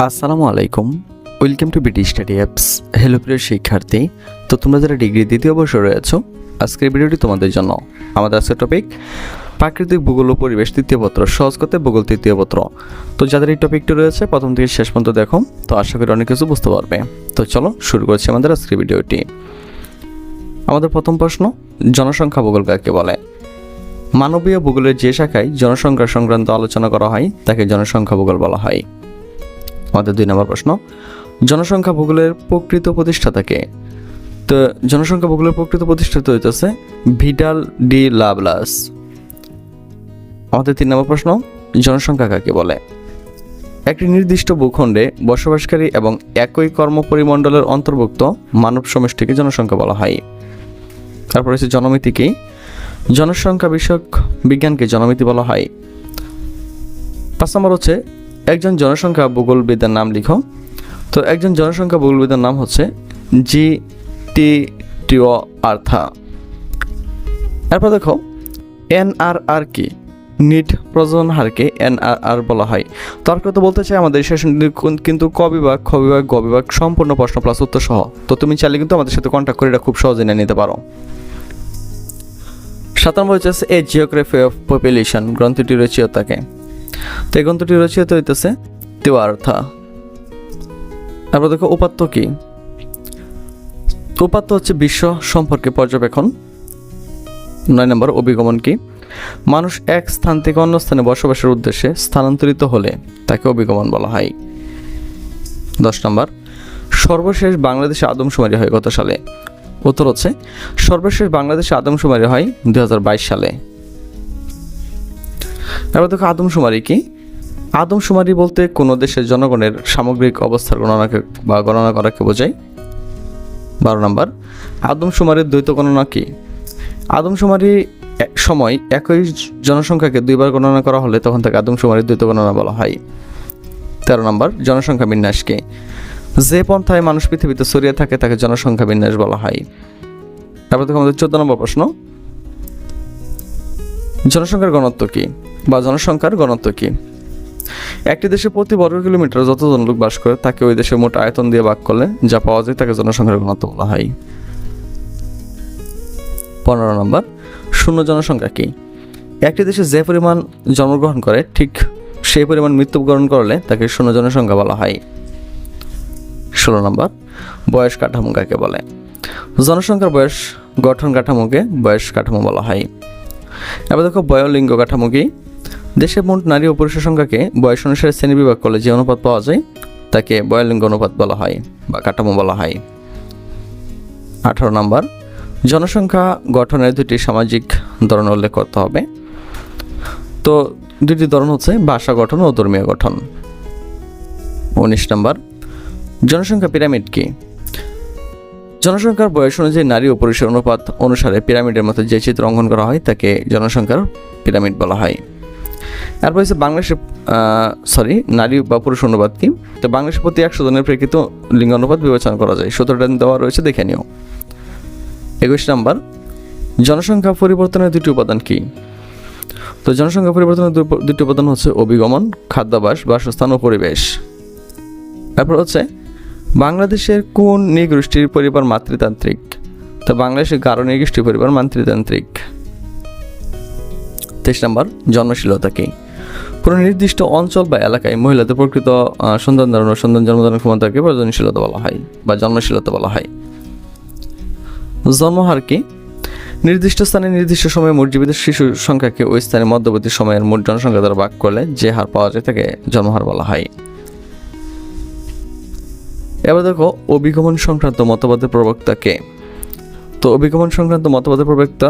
আসসালামু আলাইকুম। Welcome to BD study apps hello প্রিয় শিক্ষার্থী। তো তোমরা যারা ডিগ্রি দ্বিতীয় বর্ষে রয়েছো, আজকের ভিডিওটি তোমাদের জন্য। আমাদের আজকের টপিক প্রাকৃতিক ভূগোল ও পরিবেশ তৃতীয় পত্র। সহজ করতে ভূগোল তৃতীয় পত্র। তো যাদের এই টপিকটি রয়েছে, প্রথম থেকে শেষ পর্যন্ত দেখো। তো আশা করি অনেক কিছু বুঝতে পারবে। তো চলো, শুরু করছি আমাদের আজকের ভিডিওটি। আমাদের প্রথম প্রশ্ন, জনসংখ্যা ভূগোল কাকে বলে? মানবীয় ভূগোলের যে শাখায় জনসংখ্যা সংক্রান্ত আলোচনা করা হয়, তাকে জনসংখ্যা ভূগোল বলা হয়। আমাদের দুই নম্বর প্রশ্ন, জনসংখ্যা ভূগোলের প্রকৃত প্রতিষ্ঠাতাকে তো জনসংখ্যা ভূগোলের প্রকৃত প্রতিষ্ঠাতা হইতেছে ভিডাল ডি লাবলাস। আমাদের তিন নম্বর প্রশ্ন, জনসংখ্যা কাকে বলে? একটি নির্দিষ্ট ভূখণ্ডে বসবাসকারী এবং একই কর্মপরিমণ্ডলের অন্তর্ভুক্ত মানব সমষ্টিকে জনসংখ্যা বলা হয়। তারপর হচ্ছে জনমিতি কি? জনসংখ্যা বিষয়ক বিজ্ঞানকে জনমিতি বলা হয়। পাঁচ নম্বর হচ্ছে একজন জনসংখ্যা ভূগোলবিদের নাম লিখো। তো একজন জনসংখ্যা ভূগোলবিদের নাম হচ্ছে জি টি টিও আর্থা। এরপর দেখো এনআরআর কি? নিট প্রজনন হারকে এনআরআর বলা হয়। তর্ক তো বলতে চাই আমাদের সেশনটি কিন্তু ক বিভাগ, খ বিভাগ, গ বিভাগ, সম্পূর্ণ প্রশ্ন প্লাস উত্তর সহ। তো তুমি চাইলে কিন্তু আমাদের সাথে কন্ট্যাক্ট করে এটা খুব সহজে নিয়ে নিতে পারো। সাত নম্বর হচ্ছে এ জিওগ্রাফি অফ পপুলেশন গ্রন্থটি রচিয়তাকে তো এই গ্রন্থটি রচিত হইতেছে তেওয়ার্থা। তারপর দেখো, উপাত্ত কি? উপাত্ত হচ্ছে বিশ্ব সম্পর্কে পর্যবেক্ষণ। নয় নম্বর, অভিগমন কি? মানুষ এক স্থান থেকে অন্য স্থানে বসবাসের উদ্দেশ্যে স্থানান্তরিত হলে তাকে অভিগমন বলা হয়। দশ নম্বর, সর্বশেষ বাংলাদেশে আদমশুমারি হয় গত সালে? উত্তর হচ্ছে, সর্বশেষ বাংলাদেশে আদমশুমারি হয় দুই হাজার বাইশ সালে। এবার দেখো, আদমশুমারি কি? আদমশুমারি বলতে কোনো দেশের জনগণের সামগ্রিক অবস্থার গণনাকে বা গণনা করাকে বোঝায়? বারো নম্বর, আদমশুমারির দ্বৈত গণনা কি? আদমশুমারি সময় একই জনসংখ্যাকে দুইবার গণনা করা হলে তখন তাকে আদমশুমারির দ্বৈত গণনা বলা হয়। তেরো নম্বর, জনসংখ্যা বিন্যাসকে যে পন্থায় মানুষ পৃথিবীতে ছড়িয়ে থাকে তাকে জনসংখ্যা বিন্যাস বলা হয়। তারপর দেখো আমাদের চোদ্দ নম্বর প্রশ্ন। জনসংখ্যার গণত্ব কি? বা জনসংখ্যার গণত্ব কি? একটি দেশে প্রতি বর্গ কিলোমিটার যতজন লোক বাস করে, তাকে ওই দেশের মোট আয়তন দিয়ে ভাগ করলে যা পাওয়া যায় তাকে জনসংখ্যার ঘনত্ব বলা হয়। পনেরো নম্বর, শূন্য জনসংখ্যা কি? একটি দেশে যে পরিমাণ জন্মগ্রহণ করে, ঠিক সেই পরিমাণ মৃত্যুবরণ করলে তাকে শূন্য জনসংখ্যা বলা হয়। ষোলো নম্বর, বয়স কাঠামো কাকে বলে? জনসংখ্যার বয়স গঠন কাঠামোকে বয়স কাঠামো বলা হয়। এবার দেখো বয়লিঙ্গ কাঠামো কি? দেশে মোট নারী ও পুরুষের সংখ্যাকে বয়স অনুসারে শ্রেণীবিভাগ করলে যে অনুপাত পাওয়া যায়, তাকে বয়লিঙ্গ অনুপাত বলা হয় বা কাঠামো বলা হয়। আঠারো নম্বর, জনসংখ্যা গঠনের দুটি সামাজিক ধরন উল্লেখ করতে হবে। তো দুটি ধরন হচ্ছে ভাষা গঠন ও ধর্মীয় গঠন। উনিশ নম্বর, জনসংখ্যা পিরামিড কি? জনসংখ্যার বয়স অনুযায়ী নারী ও পুরুষের অনুপাত অনুসারে পিরামিডের মতো যে চিত্র অঙ্কন করা হয়, তাকে জনসংখ্যার পিরামিড বলা হয়। এরপর হচ্ছে বাংলাদেশের সরি নারী বা পুরুষ অনুপাত কি? তো বাংলাদেশের প্রতি একশো জনের প্রেক্ষিত লিঙ্গ অনুপাত বিবেচনা করা যায়। সতেরোটা দেওয়া রয়েছে, দেখে নিও। একুশ নাম্বার, জনসংখ্যা পরিবর্তনের দুটি উপাদান কি? তো জনসংখ্যা পরিবর্তনের দুটি উপাদান হচ্ছে অভিগমন খাদ্যাভ্যাস বাসস্থান ও পরিবেশ। তারপর হচ্ছে, বাংলাদেশের কোন নৃগোষ্ঠীর পরিবার মাতৃতান্ত্রিক? তো বাংলাদেশের গারো নৃগোষ্ঠীর পরিবার মাতৃতান্ত্রিক। তেইশ নম্বর, জন্মশীলতা কি? কোনো নির্দিষ্ট অঞ্চল বা এলাকায় মহিলাদের প্রকৃত সন্তান ধারণ ও সন্তান ক্ষমতাকে প্রয়োজনশীলতা বলা হয় বা জন্মশীলতা বলা হয়? জন্মহার কি? নির্দিষ্ট স্থানে নির্দিষ্ট সময়ে মোট জীবিত শিশু সংখ্যাকে ওই স্থানে মধ্যবর্তী সময়ের মোট জনসংখ্যা দ্বারা ভাগ করলে যে হার পাওয়া যায় তাকে জন্মহার বলা হয়। এবার দেখো, অভিগমন সংক্রান্ত মতবাদের প্রবক্তা কে? তো অভিগমন সংক্রান্ত মতবাদের প্রবক্তা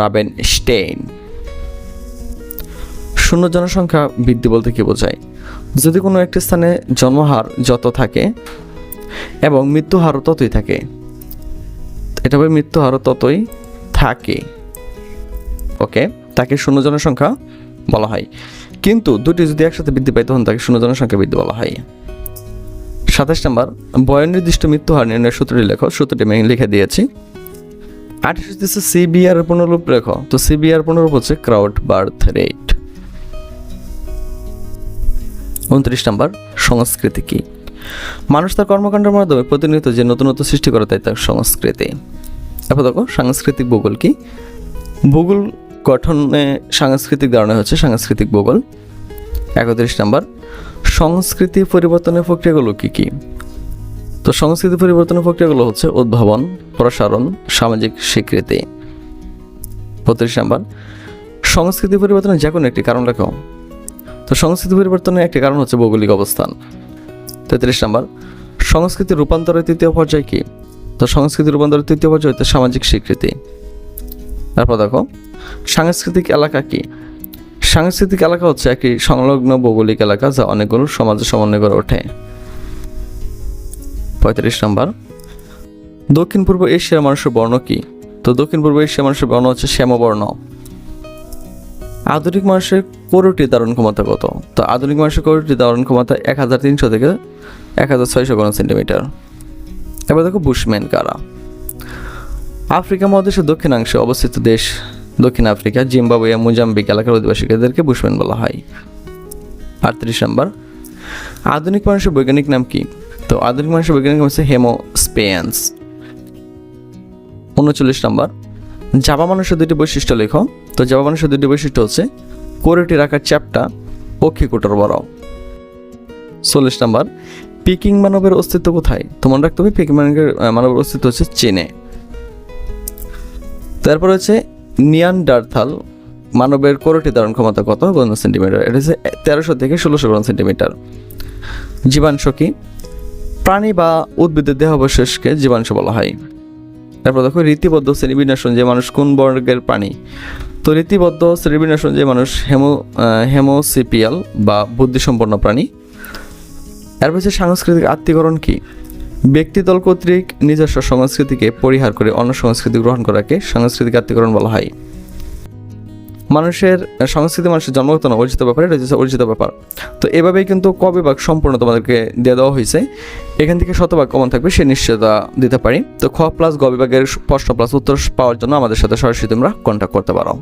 রাবেন স্টেইন। শূন্য জনসংখ্যা বৃদ্ধি বলতে কি বোঝায়? যদি কোনো একটি স্থানে জন্মহার যত থাকে এবং মৃত্যু হারও ততই থাকে, এটা হবে মৃত্যু হারও ততই থাকে। ওকে তাকে শূন্য জনসংখ্যা বলা হয়। কিন্তু দুটি যদি একসাথে বৃদ্ধি পায়, তখন তাকে শূন্য জনসংখ্যা বৃদ্ধি বলা হয়। সাতাশ নম্বর বয় নির্দিষ্ট মৃত্যু হার নির্ণয়ের সূত্রটি লেখো, সূত্রটি আমি লিখে দিয়েছি। আঠাশ সিবিআর পুনরূপ লেখো, তো সিবিআর পুনরূপ হচ্ছে ক্রাউড বার্থ রেট উনত্রিশ নম্বর সংস্কৃতি কী? মানুষ তার কর্মকাণ্ডের মাধ্যমে প্রতিনিয়ত যে নতুনত্ব সৃষ্টি করে তাই তার সংস্কৃতি। তারপর দেখো, সাংস্কৃতিক ভূগোল কি? ভূগোল গঠনে সাংস্কৃতিক ধারণা হচ্ছে সাংস্কৃতিক ভূগোল। একত্রিশ নাম্বার, সংস্কৃতি পরিবর্তনের প্রক্রিয়াগুলো কী কী? তো সংস্কৃতি পরিবর্তনের প্রক্রিয়াগুলো হচ্ছে উদ্ভাবন, প্রসারণ, সামাজিক স্বীকৃতি। বত্রিশ নাম্বার, সংস্কৃতি পরিবর্তনের যে কোনো একটি কারণ লেখো। তো সংস্কৃতি পরিবর্তনের একটি কারণ হচ্ছে ভৌগোলিক অবস্থান। তেত্রিশ নম্বর সংস্কৃতি রূপান্তরের তৃতীয় পর্যায় কি? তো সংস্কৃতি রূপান্তরের তৃতীয় পর্যায় হচ্ছে সামাজিক স্বীকৃতি। তারপর দেখো, সাংস্কৃতিক এলাকা কি? সাংস্কৃতিক এলাকা হচ্ছে একটি সংলগ্ন ভৌগোলিক এলাকা যা অনেকগুলো সমাজের সমন্বয় করে ওঠে। পঁয়ত্রিশ নম্বর দক্ষিণ পূর্ব এশিয়ার মানুষের বর্ণ কি? তো দক্ষিণ পূর্ব এশিয়ার মানুষের বর্ণ হচ্ছে শ্যামবর্ণ। আধুনিক মানুষের কোরটি ধারণ ক্ষমতা কত? তো আধুনিক মানুষের কোরটি ধারণ ক্ষমতা এক হাজার তিনশো থেকে এক হাজার ছয়শো গণ সেন্টিমিটার। এবার দেখো বুশম্যান কারা? আফ্রিকা মহাদেশের দক্ষিণাংশে অবস্থিত দেশ দক্ষিণ আফ্রিকা, জিম্বাবুয়ে, মোজাম্বিক এলাকার অধিবাসীদেরকে বুশম্যান বলা হয়। আটত্রিশ নম্বর, আধুনিক মানুষের বৈজ্ঞানিক নাম কি? তো আধুনিক মানুষের বৈজ্ঞানিক নাম হচ্ছে হেমো হেমোস্পেয়ান্স। উনচল্লিশ নম্বর, জাবা মানুষের দুটি বৈশিষ্ট্য লেখো। তো জাবা মানুষের দুটি বৈশিষ্ট্য হচ্ছে কোরেটির আকার চ্যাপটা পক্ষীকুটর বড়। চল্লিশ নাম্বার, পিকিং মানবের অস্তিত্ব কোথায়? তো মনে রাখতে হবে পিকিং মানবের মানবের অস্তিত্ব হচ্ছে চীনে। তারপর হচ্ছে নিয়ানডার্থাল, মানবের কোরটি ধারণ ক্ষমতা কত? গণ সেন্টিমিটার। এটা হচ্ছে তেরোশো থেকে ষোলোশো গণ সেন্টিমিটার। জীবাংশ কি? প্রাণী বা উদ্ভিদের দেহাবশেষকে জীবাংশ বলা হয়। তারপর দেখো রীতিবদ্ধ শ্রেণীবিন্যাস যে মানুষ কোন বর্গের প্রাণী? তো রীতিবদ্ধ শ্রেণীবিন্যাস যে মানুষ হেমো হেমোসিপিয়াল বা বুদ্ধিসম্পন্ন প্রাণী, এর হচ্ছে সাংস্কৃতিক আত্মীকরণ কি? ব্যক্তিদল কর্তৃক নিজস্ব সংস্কৃতিকে পরিহার করে অন্য সংস্কৃতি গ্রহণ করাকে সাংস্কৃতিক আত্মীকরণ বলা হয়। মানুষের সংস্কৃতি মানুষের জন্মগত না, অর্জিত ব্যাপার, এটা হচ্ছে অর্জিত ব্যাপার। তো এভাবেই কিন্তু ক বিভাগ সম্পূর্ণ তোমাদেরকে দিয়ে দেওয়া হয়েছে, এখান থেকে শতভাগ কমন থাকবে, সে নিশ্চয়তা দিতে পারি। তো খ প্লাস গ বিভাগের প্রশ্ন প্লাস উত্তর পাওয়ার জন্য আমাদের সাথে সরাসরি তোমরা কন্ট্যাক্ট করতে পারো।